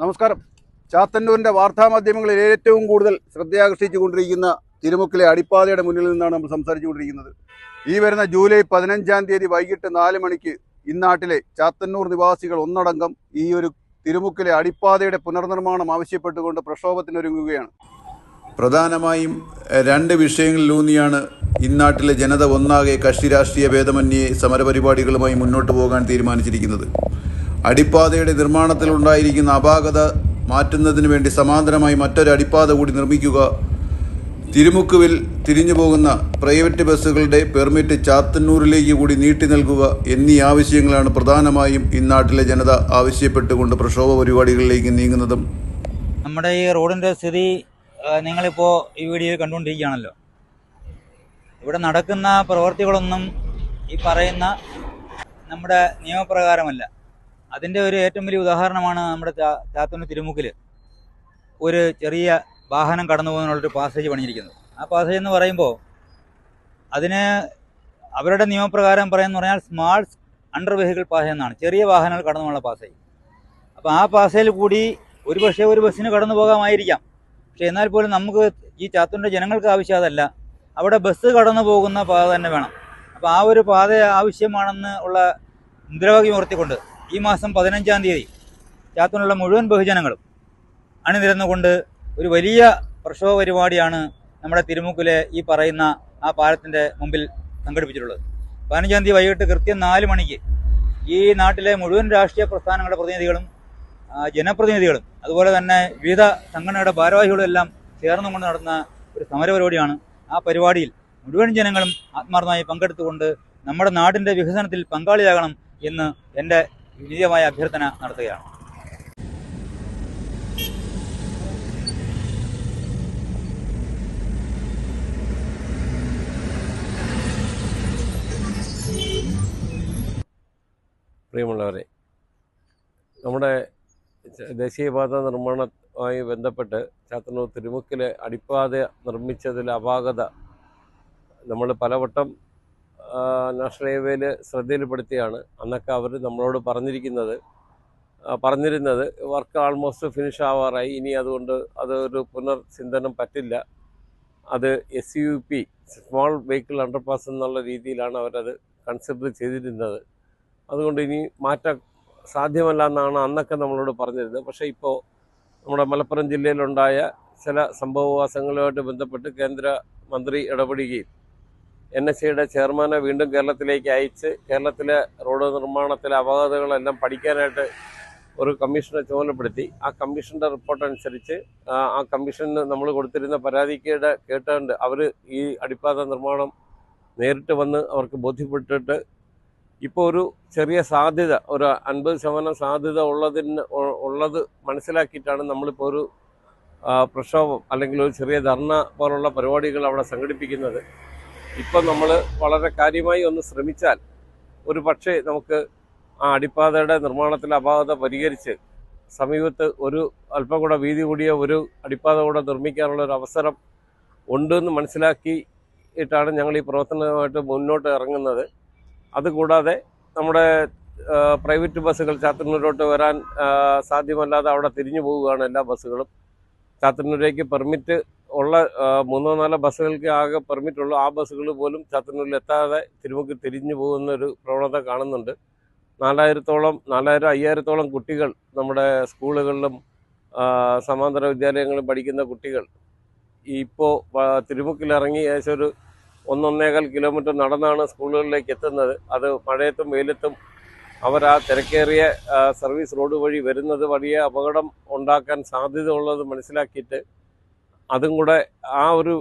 നമസ്കാരം. ചാത്തന്നൂരിന്റെ വാർത്താമാധ്യമങ്ങളിൽ ഏറ്റവും കൂടുതൽ ശ്രദ്ധയാകർഷിച്ചുകൊണ്ടിരിക്കുന്ന തിരുമുക്കിലെ അടിപ്പാതയുടെ മുന്നിൽ നിന്നാണ് നമ്മൾ സംസാരിച്ചുകൊണ്ടിരിക്കുന്നത്. ഈ വരുന്ന ജൂലൈ പതിനഞ്ചാം തീയതി വൈകിട്ട് നാല് മണിക്ക് ഇന്നാട്ടിലെ ചാത്തന്നൂർ നിവാസികൾ ഒന്നടങ്കം ഈ ഒരു തിരുമുക്കിലെ അടിപ്പാതയുടെ പുനർനിർമ്മാണം ആവശ്യപ്പെട്ടുകൊണ്ട് പ്രക്ഷോഭത്തിനൊരുങ്ങുകയാണ്. പ്രധാനമായും രണ്ട് വിഷയങ്ങളിലൂന്നിയാണ് ഇന്നാട്ടിലെ ജനത ഒന്നാകെ കക്ഷി രാഷ്ട്രീയ ഭേദമന്യേ സമരപരിപാടികളുമായി മുന്നോട്ട് പോകാൻ തീരുമാനിച്ചിരിക്കുന്നത്. അടിപ്പാതയുടെ നിർമ്മാണത്തിലുണ്ടായിരിക്കുന്ന അപാകത മാറ്റുന്നതിന് വേണ്ടി സമാന്തരമായി മറ്റൊരു അടിപ്പാത കൂടി നിർമ്മിക്കുക. തിരുമുക്കുവിൽ തിരിഞ്ഞു പോകുന്ന പ്രൈവറ്റ് ബസ്സുകളുടെ പെർമിറ്റ് ചാത്തന്നൂരിലേക്ക് കൂടി നീട്ടി നൽകുക എന്നീ ആവശ്യങ്ങളാണ് പ്രധാനമായും ഇന്നാട്ടിലെ ജനത ആവശ്യപ്പെട്ടുകൊണ്ട് പ്രക്ഷോഭ പരിപാടികളിലേക്ക് നീങ്ങുന്നതും. നമ്മുടെ ഈ റോഡിന്റെ സ്ഥിതി നിങ്ങളിപ്പോൾ ഈ വീഡിയോയിൽ കണ്ടുകൊണ്ടിരിക്കുകയാണല്ലോ. ഇവിടെ നടക്കുന്ന പ്രവർത്തികളൊന്നും ഈ പറയുന്ന നമ്മുടെ നിയമപ്രകാരമല്ല. അതിന്റെ ഒരു ഏറ്റവും വലിയ ഉദാഹരണമാണ് നമ്മുടെ ചാത്തൂർ തിരുമുക്കിൽ ഒരു ചെറിയ വാഹനം കടന്നു പോകുന്നതിനുള്ളൊരു പാസേജ് പണിഞ്ഞിരിക്കുന്നത് ആ പാസേജ് എന്ന് പറയുമ്പോൾ അതിന് അവരുടെ നിയമപ്രകാരം പറയുന്നത് പറഞ്ഞാൽ സ്മാൾ അണ്ടർ വെഹിക്കിൾ പാസേജ് എന്നാണ്. ചെറിയ വാഹനങ്ങൾ കടന്നു പോകുന്ന പാസേജ്. അപ്പോൾ ആ പാസേജിൽ കൂടി ഒരു പക്ഷേ ഒരു ബസ്സിന് കടന്നു പോകാമായിരിക്കാം. പക്ഷേ എന്നാൽ പോലും നമുക്ക് ഈ ചാത്തൂരിന്റെ ജനങ്ങൾക്ക് ആവശ്യം അതല്ല. അവിടെ ബസ് കടന്നു പോകുന്ന പാത തന്നെ വേണം. അപ്പോൾ ആ ഒരു പാത ആവശ്യമാണെന്ന് ഉള്ള മുദ്രാവാക്യം ഉയർത്തിക്കൊണ്ട് ഈ മാസം പതിനഞ്ചാം തീയതി ചാത്തൂരിലുള്ള മുഴുവൻ ബഹുജനങ്ങളും അണിനിരന്നുകൊണ്ട് ഒരു വലിയ പ്രക്ഷോഭ പരിപാടിയാണ് നമ്മുടെ തിരുമുക്കിലെ ഈ പറയുന്ന ആ പാലത്തിന്റെ മുമ്പിൽ സംഘടിപ്പിച്ചിട്ടുള്ളത്. പതിനഞ്ചാം തീയതി വൈകിട്ട് കൃത്യം നാല് മണിക്ക് ഈ നാട്ടിലെ മുഴുവൻ രാഷ്ട്രീയ പ്രസ്ഥാനങ്ങളുടെ പ്രതിനിധികളും ജനപ്രതിനിധികളും അതുപോലെ തന്നെ വിവിധ സംഘടനയുടെ ഭാരവാഹികളും എല്ലാം ചേർന്നുകൊണ്ട് നടന്ന ഒരു സമരപരിപാടിയാണ് ആ പരിപാടിയിൽ മുഴുവൻ ജനങ്ങളും ആത്മാർത്ഥമായി പങ്കെടുത്തുകൊണ്ട് നമ്മുടെ നാടിന്റെ വികസനത്തിൽ പങ്കാളിയാകണം എന്ന് എന്റെ വിനീതമായ അഭ്യർത്ഥന നടത്തുകയാണ്. പ്രിയമുള്ളവരെ നമ്മുടെ ദേശീയപാത നിർമ്മാണവുമായി ബന്ധപ്പെട്ട് ചാത്തന്നൂർ തിരുമുക്കിലെ അടിപ്പാത നിർമ്മിച്ചതിൽ അപാകത നമ്മൾ പലവട്ടം നാഷണൽ ഹൈവേയിൽ ശ്രദ്ധയിൽപ്പെടുത്തിയാണ് അന്നൊക്കെ അവർ നമ്മളോട് പറഞ്ഞിരിക്കുന്നത്. പറഞ്ഞിരുന്നത് വർക്ക് ആൾമോസ്റ്റ് ഫിനിഷ് ആവാറായി. ഇനി അതുകൊണ്ട് അതൊരു പുനർചിന്തനം പറ്റില്ല. അത് S U P small vehicle underpass എന്നുള്ള രീതിയിലാണ് അവരത് കൺസിഡർ ചെയ്തിരുന്നത്. അതുകൊണ്ട് ഇനി മാറ്റ സാധ്യമല്ല എന്നാണ് അന്നൊക്കെ നമ്മളോട് പറഞ്ഞിരുന്നത്. പക്ഷേ ഇപ്പോൾ നമ്മുടെ മലപ്പുറം ജില്ലയിലുണ്ടായ ചില സംഭവവാസങ്ങളുമായിട്ട് ബന്ധപ്പെട്ട് കേന്ദ്ര മന്ത്രി ഇടപെടുകയും എൻ എസ് സിയുടെ ചെയർമാനെ വീണ്ടും കേരളത്തിലേക്ക് അയച്ച് കേരളത്തിലെ റോഡ് നിർമ്മാണത്തിലെ അപാകതകളെല്ലാം പഠിക്കാനായിട്ട് ഒരു കമ്മീഷനെ ചുമതലപ്പെടുത്തി. ആ കമ്മീഷന്റെ റിപ്പോർട്ട് അനുസരിച്ച് ആ കമ്മീഷന് നമ്മൾ കൊടുത്തിരുന്ന പരാതിക്കയുടെ കേട്ടുകൊണ്ട് അവർ ഈ അടിപ്പാത നിർമ്മാണം നേരിട്ട് വന്ന് അവർക്ക് ബോധ്യപ്പെട്ടിട്ട് ഇപ്പോൾ ഒരു ചെറിയ സാധ്യത ഒരു അൻപത് ശതമാനം സാധ്യത ഉള്ളതിന് ഉള്ളത് മനസ്സിലാക്കിയിട്ടാണ് നമ്മളിപ്പോൾ ഒരു പ്രക്ഷോഭം അല്ലെങ്കിൽ ഒരു ചെറിയ ധർണ പോലുള്ള പരിപാടികൾ അവിടെ സംഘടിപ്പിക്കുന്നത്. ഇപ്പം നമ്മൾ വളരെ കാര്യമായി ഒന്ന് ശ്രമിച്ചാൽ ഒരു പക്ഷേ നമുക്ക് ആ അടിപ്പാതയുടെ നിർമ്മാണത്തിലെ അപാകത പരിഹരിച്ച് സമീപത്ത് ഒരു അല്പം കൂടെ വീതി കൂടിയ ഒരു അടിപ്പാത കൂടെ നിർമ്മിക്കാനുള്ള ഒരു അവസരം ഉണ്ടെന്ന് മനസ്സിലാക്കിയിട്ടാണ് ഞങ്ങൾ ഈ പ്രവർത്തനമായിട്ട് മുന്നോട്ട് ഇറങ്ങുന്നത്. അതുകൂടാതെ നമ്മുടെ പ്രൈവറ്റ് ബസ്സുകൾ ചാത്തന്നൂരോട്ട് വരാൻ സാധ്യമല്ലാതെ അവിടെ തിരിഞ്ഞു പോവുകയാണ് എല്ലാ ബസ്സുകളും. ചാത്തന്നൂരേക്ക് പെർമിറ്റ് ഉള്ള മൂന്നോ നാലോ ബസ്സുകൾക്ക് ആകെ പെർമിറ്റ് ഉള്ളൂ. ആ ബസ്സുകൾ പോലും ചാത്തന്നൂരിൽ എത്താതെ തിരുമുക്ക് തിരിഞ്ഞു പോകുന്ന ഒരു പ്രവണത കാണുന്നുണ്ട്. നാലായിരത്തോളം നാലായിരം അയ്യായിരത്തോളം കുട്ടികൾ നമ്മുടെ സ്കൂളുകളിലും സമാന്തര വിദ്യാലയങ്ങളിലും പഠിക്കുന്ന കുട്ടികൾ ഇപ്പോൾ തിരുമുക്കിലിറങ്ങി ഏകദേശം ഒരു ഒന്നൊന്നേകാൽ കിലോമീറ്റർ നടന്നാണ് സ്കൂളുകളിലേക്ക് എത്തുന്നത്. അത് മഴയത്തും വെയിലത്തും അവർ ആ തിരക്കേറിയ സർവീസ് റോഡ് വഴി വരുന്നത് വലിയ അപകടം ഉണ്ടാക്കാൻ സാധ്യത ഉള്ളത് മനസ്സിലാക്കിയിട്ട് അതും ആ ഒരു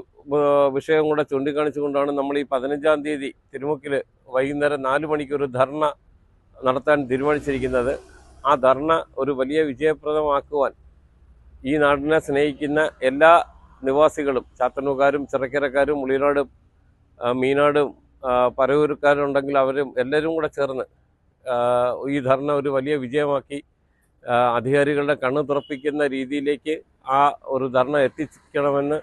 വിഷയം കൂടെ ചൂണ്ടിക്കാണിച്ചുകൊണ്ടാണ് നമ്മൾ ഈ പതിനഞ്ചാം തീയതി തിരുമുക്കിൽ വൈകുന്നേരം നാല് മണിക്ക് ഒരു ധർണ നടത്താൻ തീരുമാനിച്ചിരിക്കുന്നത്. ആ ധർണ ഒരു വലിയ വിജയപ്രദമാക്കുവാൻ ഈ നാടിനെ സ്നേഹിക്കുന്ന എല്ലാ നിവാസികളും ചാത്തന്നൂക്കാരും ചിറക്കരക്കാരും ഉളിനാട് മീനാടും പരവൂരുക്കാരുണ്ടെങ്കിൽ അവരും എല്ലാവരും കൂടെ ചേർന്ന് ഈ ധർണ ഒരു വലിയ വിജയമാക്കി അധികാരികളുടെ കണ്ണു തുറപ്പിക്കുന്ന രീതിയിലേക്ക് ആ ഒരു ധർണ എത്തിക്കണമെന്ന്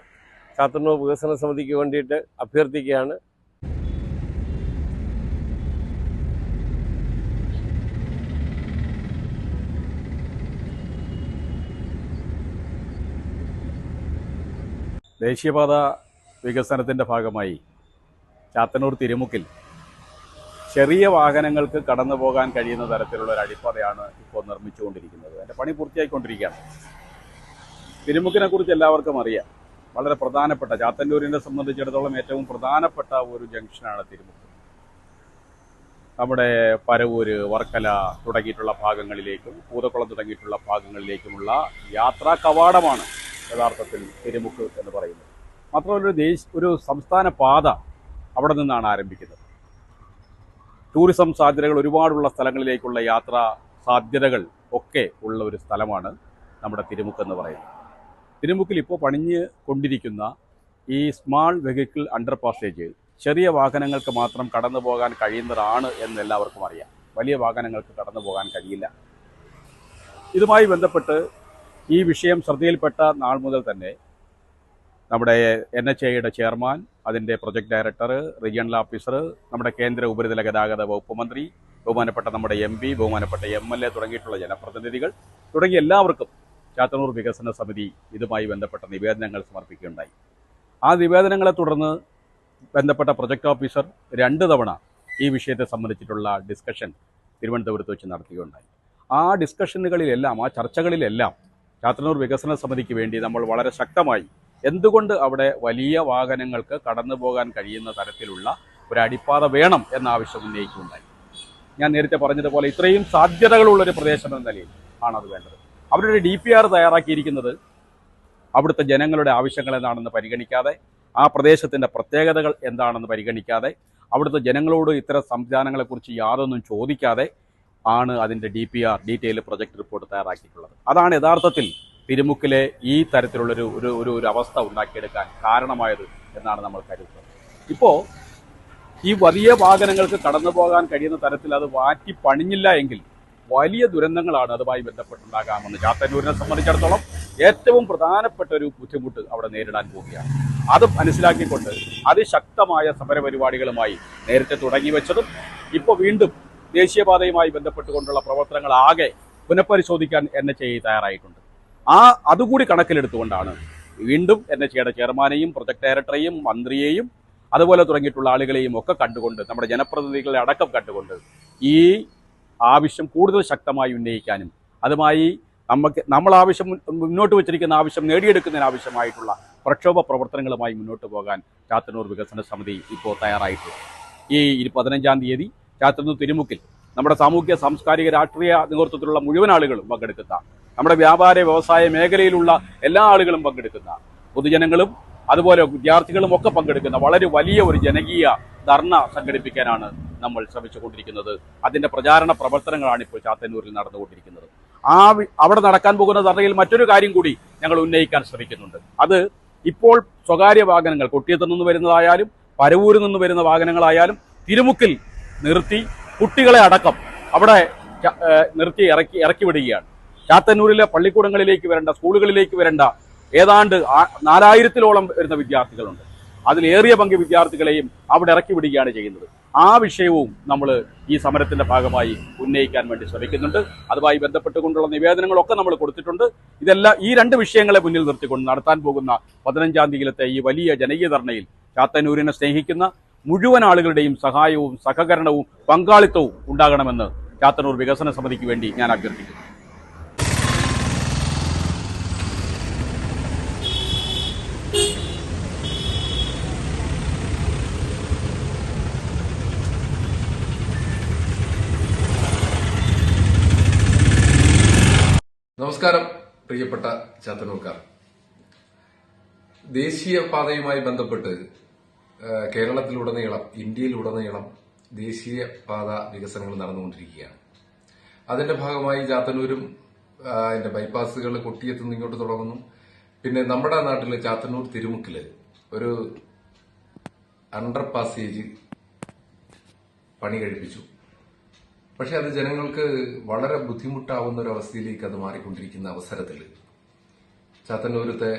ചാത്തന്നൂർ വികസന സമിതിക്ക് വേണ്ടിയിട്ട് അഭ്യർത്ഥിക്കുകയാണ്. ദേശീയപാത വികസനത്തിന്റെ ഭാഗമായി ചാത്തന്നൂർ തിരുമുക്കിൽ ചെറിയ വാഹനങ്ങൾക്ക് കടന്നു പോകാൻ കഴിയുന്ന തരത്തിലുള്ള ഒരു അടിപ്പാതയാണ് ഇപ്പോൾ നിർമ്മിച്ചുകൊണ്ടിരിക്കുന്നത്. അതിന്റെ പണി പൂർത്തിയായിക്കൊണ്ടിരിക്കുകയാണ്. തിരുമുക്കിനെ കുറിച്ച് എല്ലാവർക്കും അറിയാം. വളരെ പ്രധാനപ്പെട്ട ചാത്തന്നൂരിനെ സംബന്ധിച്ചിടത്തോളം ഏറ്റവും പ്രധാനപ്പെട്ട ഒരു ജംഗ്ഷനാണ് തിരുമുക്ക്. നമ്മുടെ പരവൂര് വർക്കല തുടങ്ങിയിട്ടുള്ള ഭാഗങ്ങളിലേക്കും പൂതക്കുളം തുടങ്ങിയിട്ടുള്ള ഭാഗങ്ങളിലേക്കുമുള്ള യാത്രാ കവാടമാണ് യഥാർത്ഥത്തിൽ തിരുമുക്ക് എന്ന് പറയുന്നത്. മാത്രമല്ല ഒരു ദേശ ഒരു സംസ്ഥാന പാത അവിടെ നിന്നാണ് ആരംഭിക്കുന്നത്. ടൂറിസം സാധ്യതകൾ ഒരുപാടുള്ള സ്ഥലങ്ങളിലേക്കുള്ള യാത്രാ സാധ്യതകൾ ഒക്കെ ഉള്ള ഒരു സ്ഥലമാണ് നമ്മുടെ തിരുമുക്ക് എന്ന് പറയുന്നത്. തിരുമുക്കിൽ ഇപ്പോൾ പണിഞ്ഞ് കൊണ്ടിരിക്കുന്ന ഈ സ്മാൾ വെഹിക്കിൾ അണ്ടർ പാസേജ് ചെറിയ വാഹനങ്ങൾക്ക് മാത്രം കടന്നു പോകാൻ കഴിയുന്നതാണ് എന്ന് എല്ലാവർക്കും അറിയാം. വലിയ വാഹനങ്ങൾക്ക് കടന്നു പോകാൻ കഴിയില്ല. ഇതുമായി ബന്ധപ്പെട്ട് ഈ വിഷയം ശ്രദ്ധയിൽപ്പെട്ട നാൾ മുതൽ തന്നെ നമ്മുടെ എൻ എച്ച് എയുടെ ചെയർമാൻ അതിന്റെ പ്രൊജക്ട് ഡയറക്ടർ റീജിയണൽ ഓഫീസർ നമ്മുടെ കേന്ദ്ര ഉപരിതല ഗതാഗത വകുപ്പ് മന്ത്രി ബഹുമാനപ്പെട്ട നമ്മുടെ എം പി ബഹുമാനപ്പെട്ട എം എൽ എ തുടങ്ങിയിട്ടുള്ള ജനപ്രതിനിധികൾ തുടങ്ങിയ എല്ലാവർക്കും ചാത്തന്നൂർ വികസന സമിതി ഇതുമായി ബന്ധപ്പെട്ട നിവേദനങ്ങൾ സമർപ്പിക്കുകയുണ്ടായി. ആ നിവേദനങ്ങളെ തുടർന്ന് ബന്ധപ്പെട്ട പ്രൊജക്ട് ഓഫീസർ രണ്ട് തവണ ഈ വിഷയത്തെ സംബന്ധിച്ചിട്ടുള്ള ഡിസ്കഷൻ തിരുവനന്തപുരത്ത് വെച്ച് നടത്തുകയുണ്ടായി. ആ ഡിസ്കഷനുകളിലെല്ലാം ആ ചർച്ചകളിലെല്ലാം ചാത്തന്നൂർ വികസന സമിതിക്ക് വേണ്ടി നമ്മൾ വളരെ ശക്തമായി എന്തുകൊണ്ട് അവിടെ വലിയ വാഹനങ്ങൾക്ക് കടന്നു പോകാൻ കഴിയുന്ന തരത്തിലുള്ള ഒരു അടിപ്പാത വേണം എന്ന ആവശ്യം ഉന്നയിക്കുകയുണ്ടായി. ഞാൻ നേരത്തെ പറഞ്ഞതുപോലെ ഇത്രയും സാധ്യതകളുള്ളൊരു പ്രദേശം എന്ന നിലയിൽ ആണത് വേണ്ടത്. അവരുടെ ഡി പി ആർ തയ്യാറാക്കിയിരിക്കുന്നത് അവിടുത്തെ ജനങ്ങളുടെ ആവശ്യങ്ങൾ എന്താണെന്ന് പരിഗണിക്കാതെ ആ പ്രദേശത്തിന്റെ പ്രത്യേകതകൾ എന്താണെന്ന് പരിഗണിക്കാതെ അവിടുത്തെ ജനങ്ങളോട് ഇത്തരം സംവിധാനങ്ങളെക്കുറിച്ച് യാതൊന്നും ചോദിക്കാതെ ആണ് അതിന്റെ D P R detail project report തയ്യാറാക്കിയിട്ടുള്ളത്. അതാണ് യഥാർത്ഥത്തിൽ തിരുമുക്കിലെ ഈ തരത്തിലുള്ളൊരു ഒരു ഒരു ഒരു അവസ്ഥ ഉണ്ടാക്കിയെടുക്കാൻ കാരണമായത് എന്നാണ് നമ്മൾ കരുതുന്നത്. ഇപ്പോൾ ഈ വലിയ വാഹനങ്ങൾക്ക് കടന്നു പോകാൻ കഴിയുന്ന തരത്തിൽ അത് മാറ്റി പണിഞ്ഞില്ല എങ്കിൽ വലിയ ദുരന്തങ്ങളാണ് അതുമായി ബന്ധപ്പെട്ടുണ്ടാകാമെന്ന് ചാത്തന്നൂരിനെ സംബന്ധിച്ചിടത്തോളം ഏറ്റവും പ്രധാനപ്പെട്ട ഒരു ബുദ്ധിമുട്ട് അവിടെ നേരിടാൻ പോവുകയാണ്. അത് മനസ്സിലാക്കിക്കൊണ്ട് അതിശക്തമായ സമരപരിപാടികളുമായി നേരത്തെ തുടങ്ങി വെച്ചതും ഇപ്പോൾ വീണ്ടും ദേശീയപാതയുമായി ബന്ധപ്പെട്ടുകൊണ്ടുള്ള പ്രവർത്തനങ്ങൾ ആകെ പുനഃപരിശോധിക്കാൻ എൻ എച്ച് ഐ തയ്യാറായിട്ടുണ്ട്. ആ അതുകൂടി കണക്കിലെടുത്തുകൊണ്ടാണ് വീണ്ടും എൻ എച്ച് ഐയുടെ ചെയർമാനെയും പ്രൊജക്ട് ഡയറക്ടറെയും മന്ത്രിയെയും അതുപോലെ തുടങ്ങിയിട്ടുള്ള ആളുകളെയും ഒക്കെ കണ്ടുകൊണ്ട് നമ്മുടെ ജനപ്രതിനിധികളെ അടക്കം കണ്ടുകൊണ്ട് ഈ ആവശ്യം കൂടുതൽ ശക്തമായി ഉന്നയിക്കാനും അതുമായി നമുക്ക് നമ്മൾ ആവശ്യം മുന്നോട്ട് വെച്ചിരിക്കുന്ന ആവശ്യം നേടിയെടുക്കുന്നതിന് ആവശ്യമായിട്ടുള്ള പ്രക്ഷോഭ പ്രവർത്തനങ്ങളുമായി മുന്നോട്ട് പോകാൻ ചാത്തന്നൂർ വികസന സമിതി ഇപ്പോൾ തയ്യാറായിട്ടുണ്ട് ഈ പതിനഞ്ചാം തീയതി ചാത്തന്നൂർ തിരുമുക്കിൽ നമ്മുടെ സാമൂഹ്യ സാംസ്കാരിക രാഷ്ട്രീയ നേതൃത്വത്തിലുള്ള മുഴുവൻ ആളുകളും പങ്കെടുക്കുന്ന നമ്മുടെ വ്യാപാര വ്യവസായ മേഖലയിലുള്ള എല്ലാ ആളുകളും പങ്കെടുക്കുന്ന പൊതുജനങ്ങളും അതുപോലെ വിദ്യാർത്ഥികളും ഒക്കെ പങ്കെടുക്കുന്ന വളരെ വലിയ ഒരു ജനകീയ ധർണ സംഘടിപ്പിക്കാനാണ് നമ്മൾ ശ്രമിച്ചുകൊണ്ടിരിക്കുന്നത്. അതിന്റെ പ്രചാരണ പ്രവർത്തനങ്ങളാണ് ഇപ്പോൾ ചാത്തന്നൂരിൽ നടന്നുകൊണ്ടിരിക്കുന്നത്. ആ അവിടെ നടക്കാൻ പോകുന്ന ധർണയിൽ മറ്റൊരു കാര്യം കൂടി ഞങ്ങൾ ഉന്നയിക്കാൻ ശ്രമിക്കുന്നുണ്ട്. അത് ഇപ്പോൾ സ്വകാര്യ വാഹനങ്ങൾ കൊട്ടിയത്തു നിന്ന് വരുന്നതായാലും പരവൂരിൽ നിന്ന് വരുന്ന വാഹനങ്ങളായാലും തിരുമുക്കിൽ നിർത്തി കുട്ടികളെ അടക്കം അവിടെ നിർത്തി ഇറക്കി ഇറക്കി വിടുകയാണ്. ചാത്തന്നൂരിലെ പള്ളിക്കൂടങ്ങളിലേക്ക് വരേണ്ട സ്കൂളുകളിലേക്ക് വരേണ്ട ഏതാണ്ട് നാലായിരത്തിലോളം വരുന്ന വിദ്യാർത്ഥികളുണ്ട്. അതിലേറിയ പങ്ക് വിദ്യാർത്ഥികളെയും അവിടെ ഇറക്കി വിടുകയാണ് ചെയ്യുന്നത്. ആ വിഷയവും നമ്മൾ ഈ സമരത്തിന്റെ ഭാഗമായി ഉന്നയിക്കാൻ വേണ്ടി ശ്രമിക്കുന്നുണ്ട്. അതുമായി ബന്ധപ്പെട്ടുകൊണ്ടുള്ള നിവേദനങ്ങളൊക്കെ നമ്മൾ കൊടുത്തിട്ടുണ്ട്. ഇതെല്ലാം ഈ രണ്ട് വിഷയങ്ങളെ മുന്നിൽ നിർത്തിക്കൊണ്ട് നടത്താൻ പോകുന്ന പതിനഞ്ചാം തീയതിയിലത്തെ ഈ വലിയ ജനകീയ ധർണയിൽ ചാത്തന്നൂരിനെ സ്നേഹിക്കുന്ന മുഴുവൻ ആളുകളുടെയും സഹായവും സഹകരണവും പങ്കാളിത്തവും ഉണ്ടാകണമെന്ന് ചാത്തന്നൂർ വികസന സമിതിക്ക് വേണ്ടി ഞാൻ അഭ്യർത്ഥിക്കുന്നു. നമസ്കാരം പ്രിയപ്പെട്ട ചാത്തനൂർക്കാർ ദേശീയ പാതയുമായി ബന്ധപ്പെട്ട് കേരളത്തിലുടനീളം ഇന്ത്യയിലുടനീളം ദേശീയപാത വികസനങ്ങൾ നടന്നുകൊണ്ടിരിക്കുകയാണ്. അതിന്റെ ഭാഗമായി ചാത്തന്നൂരും അതിന്റെ ബൈപ്പാസുകൾ കൊട്ടിയെത്തുന്ന ഇങ്ങോട്ട് തുടങ്ങുന്നു. പിന്നെ നമ്മുടെ നാട്ടിലെ ചാത്തന്നൂർ തിരുമുക്കിൽ ഒരു അണ്ടർ പാസേജ് പണി കഴിപ്പിച്ചു. പക്ഷെ അത് ജനങ്ങൾക്ക് വളരെ ബുദ്ധിമുട്ടാവുന്ന ഒരു അവസ്ഥയിലേക്ക് അത് മാറിക്കൊണ്ടിരിക്കുന്ന അവസരത്തിൽ ചാത്തന്നൂരത്തെ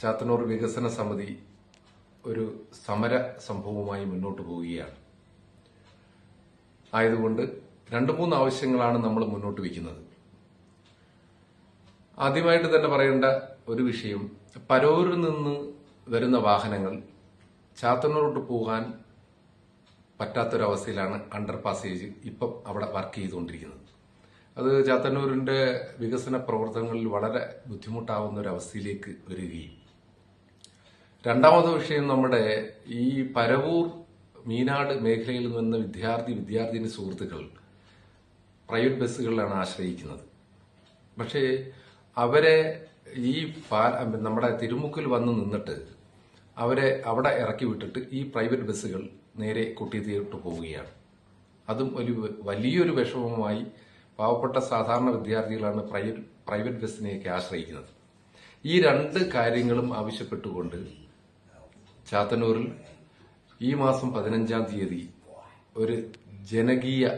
ചാത്തന്നൂർ വികസന സമിതി ഒരു സമര സംഭവവുമായി മുന്നോട്ട് പോവുകയാണ്. ആയതുകൊണ്ട് രണ്ട് മൂന്ന് ആവശ്യങ്ങളാണ് നമ്മൾ മുന്നോട്ട് വയ്ക്കുന്നത് ആദ്യമായിട്ട് തന്നെ പറയേണ്ട ഒരു വിഷയം പരോരിൽ നിന്ന് വരുന്ന വാഹനങ്ങൾ ചാത്തന്നൂരോട്ട് പോകാൻ പറ്റാത്തൊരവസ്ഥയിലാണ് അണ്ടർ പാസേജ് ഇപ്പം അവിടെ വർക്ക് ചെയ്തുകൊണ്ടിരിക്കുന്നത്. അത് ചാത്തന്നൂരിന്റെ വികസന പ്രവർത്തനങ്ങളിൽ വളരെ ബുദ്ധിമുട്ടാവുന്ന ഒരു അവസ്ഥയിലേക്ക് വരികയും. രണ്ടാമത്തെ വിഷയം നമ്മുടെ ഈ പരവൂർ മീനാട് മേഖലയിൽ നിന്ന് വിദ്യാർത്ഥി വിദ്യാർത്ഥിനി സുഹൃത്തുക്കൾ പ്രൈവറ്റ് ബസ്സുകളിലാണ് ആശ്രയിക്കുന്നത്. പക്ഷേ അവരെ ഈ നമ്മുടെ തിരുമുക്കിൽ വന്ന് നിന്നിട്ട് അവരെ അവിടെ ഇറക്കി വിട്ടിട്ട് ഈ പ്രൈവറ്റ് ബസ്സുകൾ നേരെ കുട്ടിയത്തോട്ട് പോവുകയാണ്. അതും ഒരു വലിയൊരു വിഷമവുമായി പാവപ്പെട്ട സാധാരണ വിദ്യാർത്ഥികളാണ് പ്രൈവറ്റ് ബസ്സിനെയൊക്കെ ആശ്രയിക്കുന്നത്. ഈ രണ്ട് കാര്യങ്ങളും ആവശ്യപ്പെട്ടുകൊണ്ട് ചാത്തന്നൂരിൽ ഈ മാസം പതിനഞ്ചാം തീയതി ഒരു ജനകീയ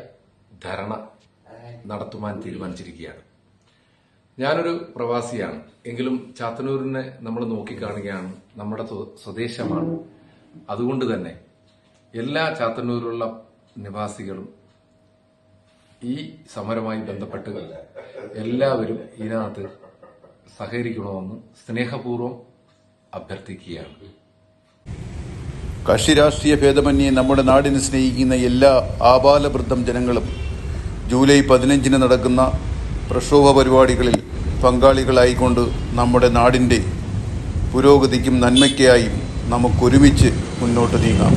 ധരണ നടത്തുവാൻ തീരുമാനിച്ചിരിക്കുകയാണ്. ഞാനൊരു പ്രവാസിയാണ്. എങ്കിലും ചാത്തന്നൂരിനെ നമ്മൾ നോക്കിക്കാണുകയാണ് നമ്മുടെ സ്വദേശമാണ്. അതുകൊണ്ട് തന്നെ എല്ലാ ചാത്തന്നൂരിലുള്ള നിവാസികളും ഈ സമരവുമായി ബന്ധപ്പെട്ട് എല്ലാവരും ഇതിനകത്ത് സഹകരിക്കണമെന്ന് സ്നേഹപൂർവം അഭ്യർത്ഥിക്കുകയാണ്. കക്ഷി രാഷ്ട്രീയ ഭേദമന്യേ നമ്മുടെ നാടിനെ സ്നേഹിക്കുന്ന എല്ലാ ആബാലവൃദ്ധം ജനങ്ങളും ജൂലൈ പതിനഞ്ചിന് നടക്കുന്ന പ്രക്ഷോഭ പരിപാടികളിൽ പങ്കാളികളായിക്കൊണ്ട് നമ്മുടെ നാടിന്റെ പുരോഗതിക്കും നന്മയ്ക്കായും നമുക്കൊരുമിച്ച് മുന്നോട്ട് നീങ്ങാം.